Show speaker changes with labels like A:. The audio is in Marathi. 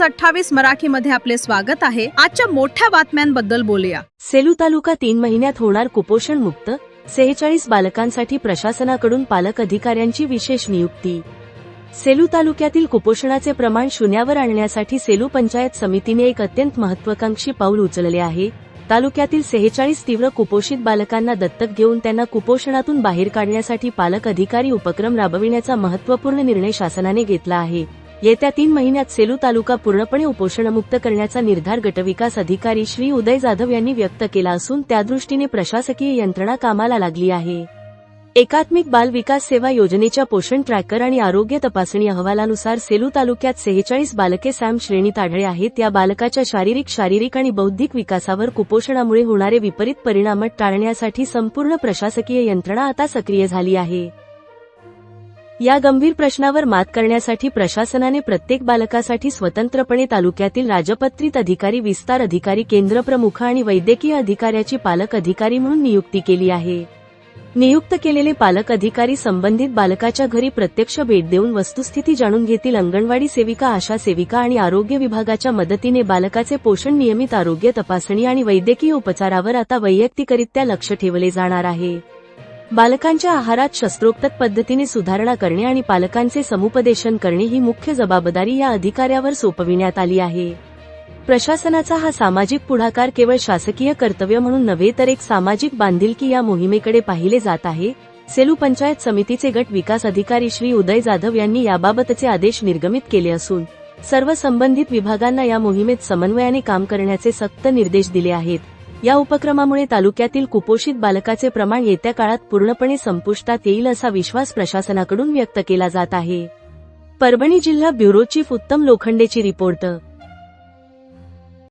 A: न्यूज अठ्ठावीस मराठी मध्ये आपले स्वागत आहे. आजच्या मोठ्या बातम्यांबद्दल बोलूया.
B: सेलू तालुका तीन महिन्यात होणार कुपोषण मुक्त सेहेचाळीस बालकांसाठी प्रशासनाकडून पालक अधिकाऱ्यांची विशेष नियुक्ती. सेलू तालुक्यातील कुपोषणाचे प्रमाण शून्यावर आणण्यासाठी सेलू पंचायत समितीने एक अत्यंत महत्वाकांक्षी पाऊल उचलले आहे. तालुक्यातील सेहेचाळीस तीव्र कुपोषित बालकांना दत्तक घेऊन त्यांना कुपोषणातून बाहेर काढण्यासाठी पालक अधिकारी उपक्रम राबविण्याचा महत्त्वपूर्ण निर्णय शासनाने घेतला आहे. येत्या तीन महिन्यात सेलू तालुका पूर्णपणे उपोषणमुक्त करण्याचा निर्धार गटविकास अधिकारी श्री उदय जाधव यांनी व्यक्त केला असून त्यादृष्टीने प्रशासकीय यंत्रणा कामाला लागली आहे. एकात्मिक बाल विकास सेवा योजनेच्या पोषण ट्रॅकर आणि आरोग्य तपासणी अहवालानुसार सेलू तालुक्यात सेहेचाळीस बालके सॅम श्रेणीत आढळे आहेत. या बालकाच्या शारीरिक शारीरिक आणि बौद्धिक विकासावर कुपोषणामुळे होणारे विपरीत परिणाम टाळण्यासाठी संपूर्ण प्रशासकीय यंत्रणा आता सक्रिय झाली आहे. या गंभीर प्रश्नावर मात करण्यासाठी प्रशासनाने प्रत्येक बालकासाठी स्वतंत्रपणे तालुक्यातील राजपत्रित अधिकारी विस्तार अधिकारी केंद्र प्रमुख आणि वैद्यकीय अधिकाऱ्याची पालक अधिकारी म्हणून नियुक्ती केली आहे. नियुक्त केलेले पालक अधिकारी संबंधित बालकाच्या घरी प्रत्यक्ष भेट देऊन वस्तुस्थिती जाणून घेतील. अंगणवाडी सेविका आशा सेविका आणि आरोग्य विभागाच्या मदतीने बालकाचे पोषण नियमित आरोग्य तपासणी आणि वैद्यकीय उपचारावर आता वैयक्तिकरित्या लक्ष ठेवले जाणार आहे. बालकांच्या आहारात शस्त्रोक्त पद्धतीने सुधारणा करणे आणि पालकांचे समुपदेशन करणे ही मुख्य जबाबदारी या अधिकाऱ्यावर सोपविण्यात आली आहे. प्रशासनाचा हा सामाजिक पुढाकार केवळ शासकीय कर्तव्य म्हणून नव्हे तर एक सामाजिक बांधिलकी या मोहिमेकडे पाहिले जात आहे. सेलू पंचायत समितीचे गट विकास अधिकारी श्री उदय जाधव यांनी याबाबतचे आदेश निर्गमित केले असून सर्व संबंधित विभागांना या मोहिमेत समन्वयाने काम करण्याचे सक्त निर्देश दिले आहेत. या उपक्रमामुळे तालुक्यातील कुपोषित बालकाचे प्रमाण येत्या काळात पूर्णपणे संपुष्टात येईल असा विश्वास प्रशासनाकडून व्यक्त केला जात आहे. परभणी जिल्हा ब्युरो चीफ उत्तम लोखंडेची रिपोर्ट.